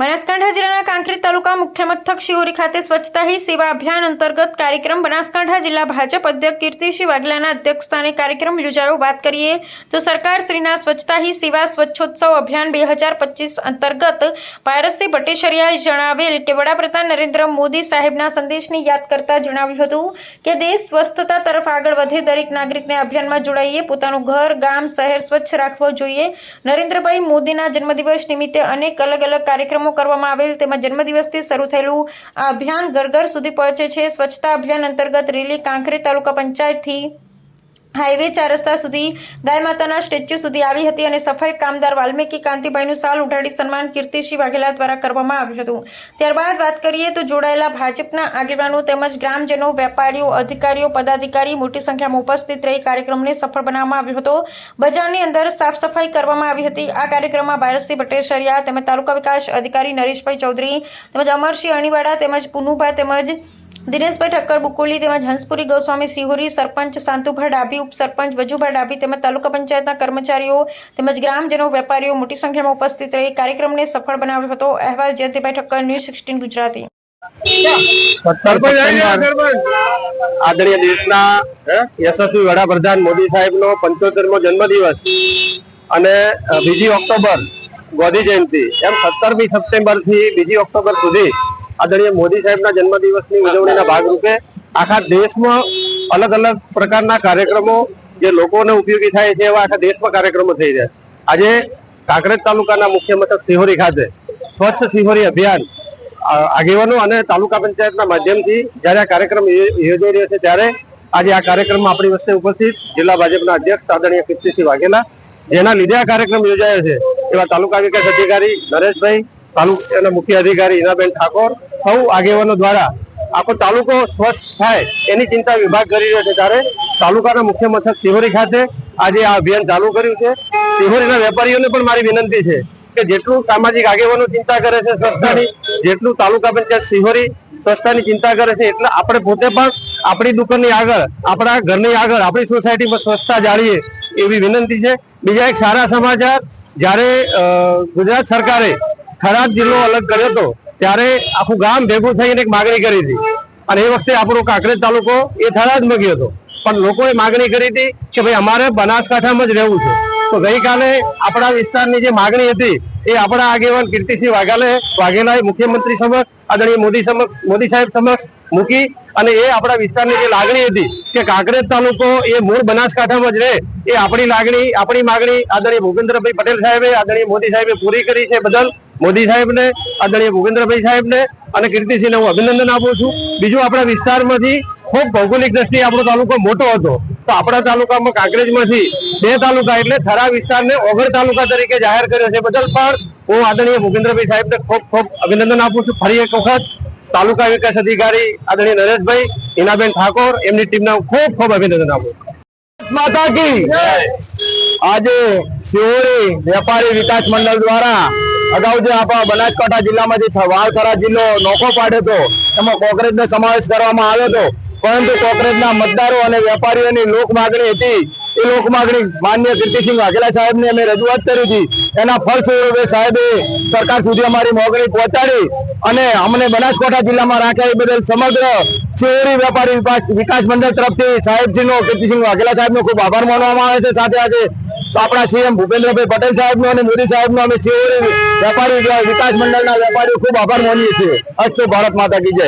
બનાસકાંઠા જિલ્લાના કાંકરેજ તાલુકા મુખ્ય મથક શિહોરી ખાતે સ્વચ્છતા હી સેવા અભિયાન અંતર્ગત કાર્યક્રમ બનાસકાંઠા જિલ્લા ભાજપ અધ્યક્ષ કીર્તિસિંહ વાઘેલાના અધ્યક્ષસ્થાને કાર્યક્રમ યોજાયો. વાત કરીએ તો સરકાર શ્રીના સ્વચ્છતા હી સેવા સ્વચ્છોત્સવ અભિયાન બે હજાર પચીસ અંતર્ગત પારસસિંહ ભટ્ટેશ્વરિયાએ જણાવેલ કે વડાપ્રધાન નરેન્દ્ર મોદી સાહેબના સંદેશને યાદ કરતા જણાવ્યું હતું કે દેશ સ્વસ્થતા તરફ આગળ વધે, દરેક નાગરિકને અભિયાનમાં જોડાઈએ, પોતાનું ઘર, ગામ, શહેર સ્વચ્છ રાખવો જોઈએ. નરેન્દ્રભાઈ મોદીના જન્મદિવસ નિમિત્તે અનેક અલગ અલગ કાર્યક્રમો કરવામાં આવેલ તેમજ જન્મદિવસથી શરૂ થયેલું આ અભિયાન ઘર ઘર સુધી પહોંચે છે. સ્વચ્છતા અભિયાન અંતર્ગત રેલી કાંકરે તાલુકા પંચાયતથી હાઈવે ચાર રસ્તા સુધી ગાય માતાના સ્ટેચ્યુ સુધી આવી હતી અને સફાઈ કામદાર વાલ્મીકી કાંતિભાઈનું સાલ ઉઠાડી સન્માન કીર્તિસિંહ વાઘેલા દ્વારા કરવામાં આવ્યું હતું. ત્યારબાદ વાત કરીએ તો જોડાયેલા ભાજપના આગેવાનો તેમજ ગ્રામજનો, વેપારીઓ, અધિકારીઓ, પદાધિકારી મોટી સંખ્યામાં ઉપસ્થિત રહી કાર્યક્રમને સફળ બનાવવામાં આવ્યો હતો. બજારની અંદર સાફ સફાઈ કરવામાં આવી હતી. આ કાર્યક્રમમાં ભારતસિંહ પટેશરિયા તેમજ તાલુકા વિકાસ અધિકારી નરેશભાઈ ચૌધરી તેમજ અમરસિંહ અણીવાડા તેમજ પુનુભાઈ તેમજ દિનેશભાઈ ઠક્કર, બુકોલી તેમજ હંસપુરી ગોસ્વામી, સિહોરી, સરપંચ શાંતુભાઈ ડાભી, ઉપસરપંચ વજુભાઈ ડાભી તેમજ તાલુકા પંચાયતના કર્મચારીઓ તેમજ ગ્રામજનો, વેપારીઓ મોટી સંખ્યામાં ઉપસ્થિત રહી કાર્યક્રમને સફળ બનાવ્યો હતો. અહેવાલ જયંતિભાઈ ઠક્કર, ન્યૂઝ સિક્સટીન, ગુજરાતી. આદરણીય દેશના યશસ્વી વડાપ્રધાન મોદી સાહેબનો પંચોતેરમો જન્મદિવસ અને બીજી ઓક્ટોબર ગાંધી જયંતિ. એમ સત્તરમી સપ્ટેમ્બરથી બીજી ઓક્ટોબર સુધી આદરણીય મોદી સાહેબના જન્મદિવસની ઉજવણીના ભાગરૂપે આખા દેશમાં અલગ અલગ પ્રકારના કાર્યક્રમો જે લોકોને ઉપયોગી થાય છે એવા આખા દેશમાં કાર્યક્રમો થઈ રહ્યા આજે કાંકરેજ તાલુકાના મુખ્ય મથક સિહોરી ખાતે સ્વચ્છ સિહોરી અભિયાન આગેવાનો અને તાલુકા પંચાયતના માધ્યમથી જ્યારે આ કાર્યક્રમ યોજાઈ રહ્યો છે ત્યારે આજે આ કાર્યક્રમમાં આપણી વચ્ચે ઉપસ્થિત જિલ્લા ભાજપના અધ્યક્ષ આદરણીય કીર્તિસિંહ વાઘેલા, જેના લીધે આ કાર્યક્રમ યોજાયો છે. એવા તાલુકા વિકાસ અધિકારી નરેશભાઈ, તાલુકાના મુખ્ય અધિકારી હિનાબેન ઠાકોર સૌ આગેવાનો દ્વારા આખો તાલુકો સ્વસ્થ થાય એની ચિંતા વિભાગ કરી રહ્યો છે. ત્યારે તાલુકાના મુખ્ય મથક શિહોરી ખાતે આજે આ અભિયાન ચાલુ કર્યું છે. શિહોરીના વેપારીઓને પણ મારી વિનંતી છે કે જેટલું સામાજિક આગેવાનો ચિંતા કરે છે સ્વચ્છતાની, જેટલું તાલુકા પંચાયત શિહોરી સ્વચ્છતાની ચિંતા કરે છે, એટલે આપણે પોતે પણ આપણી દુકાનની આગળ, આપણા ઘરની આગળ, આપણી સોસાયટીમાં સ્વચ્છતા જાળીએ એવી વિનંતી છે. બીજા એક સારા સમાચાર, જ્યારે ગુજરાત સરકારે થરાદ જિલ્લો અલગ કર્યો હતો ત્યારે આખું ગામ ભેગું થઈને એક માગણી કરી હતી. અને એ વખતે આપણો કાંકરેજ તાલુકો એ થરાદમાં મગ્યો હતો. પણ લોકોએ માગણી કરી હતી કે ભાઈ અમારે બનાસકાંઠામાં જ રહેવું છે. તો ગઈકાલે આપણા વિસ્તારની જે માગણી હતી, એ આપણા આગેવાન કીર્તિસિંહ વાઘાલે વાઘેલાએ મુખ્યમંત્રી સમક્ષ, આદરણીય મોદી સમક્ષ, મોદી સાહેબ સમક્ષ મૂકી અને એ આપણા વિસ્તારની જે લાગણી હતી કે કાંકરેજ તાલુકો એ મૂળ બનાસકાંઠામાં જ રહે, એ આપણી લાગણી, આપણી માગણી આદરણીય ભૂપેન્દ્રભાઈ પટેલ સાહેબે, આદરણીય મોદી સાહેબે પૂરી કરી છે બદલ મોદી સાહેબને આદરણીય ભૂપેન્દ્રભાઈ સાહેબને અને કીર્તિસિંહને હું અભિનંદન આપું છું. બીજું આપણા વિસ્તારમાંથી ખૂબ ભૌગોલિક દ્રષ્ટિએ આપણો તાલુકો મોટો હતો. તો આપણા તાલુકામાં કાંકરેજમાંથી બે તાલુકા એટલે થરા વિસ્તારને ઓગળ તાલુકા તરીકે જાહેર કર્યો છે. બદલ પણ હું આદરણીય ભૂપેન્દ્રભાઈ સાહેબને ખૂબ ખૂબ અભિનંદન આપું છું. ફરી એક વખત તાલુકા વિકાસ અધિકારી આદરણીય નરેશભાઈ હિનાબેન ઠાકોર એમની ટીમને હું ખૂબ ખૂબ અભિનંદન આપું છું. માતા કી! આજે શિહોરી વેપારી વિકાસ મંડળ દ્વારા અગાઉ જે આપણા બનાસકાંઠા જિલ્લામાં જે વાવથરા જિલ્લો નોખો પાડ્યો હતો, એમાં કોંગ્રેસનો સમાવેશ કરવામાં આવ્યો હતો. પરંતુ કોંગ્રેસના મતદારો અને વેપારીઓની લોક માગણી હતી. એ લોક માગણી માન્ય કીર્તિસિંહ વાઘેલા સાહેબને અમે રજૂઆત કરી હતી. એના ફળ સ્વરૂપે સાહેબે સરકાર સુધી અમારી મોગણી પહોંચાડી અને અમને બનાસકાંઠા જિલ્લામાં રાખ્યા એ બદલ સમગ્ર શહેરી વેપારી વિકાસ મંડળ તરફથી સાહેબજીનો, કીર્તિસિંહ વાઘેલા સાહેબનો ખૂબ આભાર માનવામાં આવે છે. સાથે આજે આપણા સીએમ ભૂપેન્દ્રભાઈ પટેલ સાહેબનો અને મોદી સાહેબનો અમે છીએ. વેપારી વિકાસ મંડળના વેપારીઓ ખૂબ આભાર માનીએ છીએ. અસ્તુ ભારત માતા કી જય.